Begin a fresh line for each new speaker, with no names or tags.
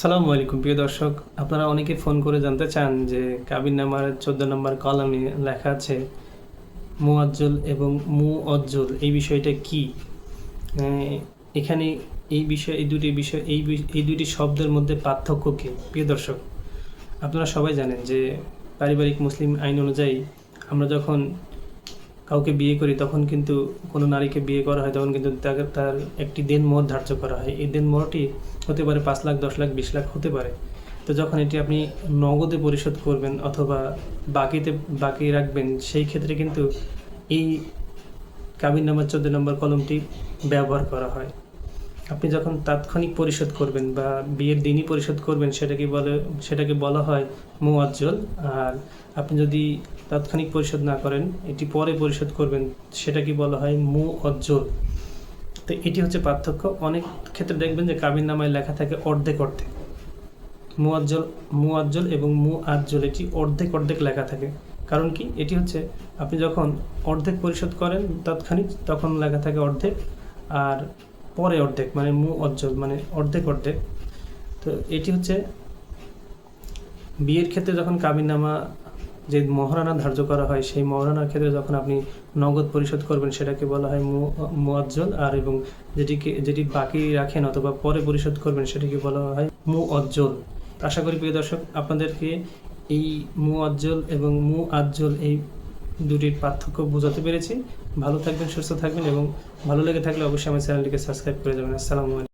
আসসালামু আলাইকুম, প্রিয় দর্শক। আপনারা অনেকে ফোন করে জানতে চান যে কাবিন নামার চোদ্দ নম্বর কলামে লেখা আছে মুয়াজ্জল এবং মু অজ্জল এই বিষয়টা কি? এখানে এই বিষয়, এই দুটি বিষয়, এই এই দুটি শব্দের মধ্যে পার্থক্য কি? প্রিয় দর্শক, আপনারা সবাই জানেন যে পারিবারিক মুসলিম আইন অনুযায়ী আমরা যখন কাউকে বিয়ে করি, তখন কিন্তু কোনো নারীকে বিয়ে করা হয়, তখন কিন্তু তাকে, তার একটি দেন মোহর ধার্য করা হয়। এই দেন মোহরটি হতে পারে পাঁচ লাখ, দশ লাখ, বিশ লাখ হতে পারে। তো যখন এটি আপনি নগদে পরিশোধ করবেন অথবা বাকিতে, বাকি রাখবেন, সেই ক্ষেত্রে কিন্তু এই কাবিন নাম্বার চোদ্দ নম্বর কলমটি ব্যবহার করা হয়। আপনি যখন তাৎক্ষণিক পরিশোধ করবেন বা বিয়ের দিনই পরিশোধ করবেন, সেটাকে বলে, সেটাকে বলা হয় মুয়াজ্জল আর আপনি যদি তাৎক্ষণিক পরিশোধ না করেন, এটি পরে পরিশোধ করবেন, সেটাকে বলা হয় মু অজ্জল তো এটি হচ্ছে পার্থক্য। অনেক ক্ষেত্রে দেখবেন যে কাবিন নামায় লেখা থাকে অর্ধেক অর্ধেক। মুআজ্জল মুআজ্জল এবং মু আজ্জল এটি অর্ধেক অর্ধেক লেখা থাকে। কারণ কি? এটি হচ্ছে আপনি যখন অর্ধেক পরিশোধ করেন তাৎক্ষণিক, তখন লেখা থাকে অর্ধেক। আর পরে অর্ধেক মানে মু অজ্জল মানে অর্ধেক অর্ধেক। তো এটি হচ্ছে বিয়ের ক্ষেত্রে যখন কাবিননামা যে মহারানা ধার্য করা হয়, সেই মহারানার ক্ষেত্রে যখন আপনি নগদ পরিশোধ করবেন, সেটাকে বলা হয় মু- মুয়াজ্জল আর এবং যেটিকে যেটি বাকি রাখেন অথবা পরে পরিশোধ করবেন, সেটাকে বলা হয় মু অজ্জল আশা করি প্রিয় দর্শক, আপনাদেরকে এই মু অজ্জল এবং মু আজ্জল এই দুটির পার্থক্য বোঝাতে পেরেছি। ভালো থাকবেন, সুস্থ থাকবেন এবং ভালো লেগে থাকলে অবশ্যই আমার চ্যানেলটিকে সাবস্ক্রাইব করে যাবেন। আসসালামু আলাইকুম।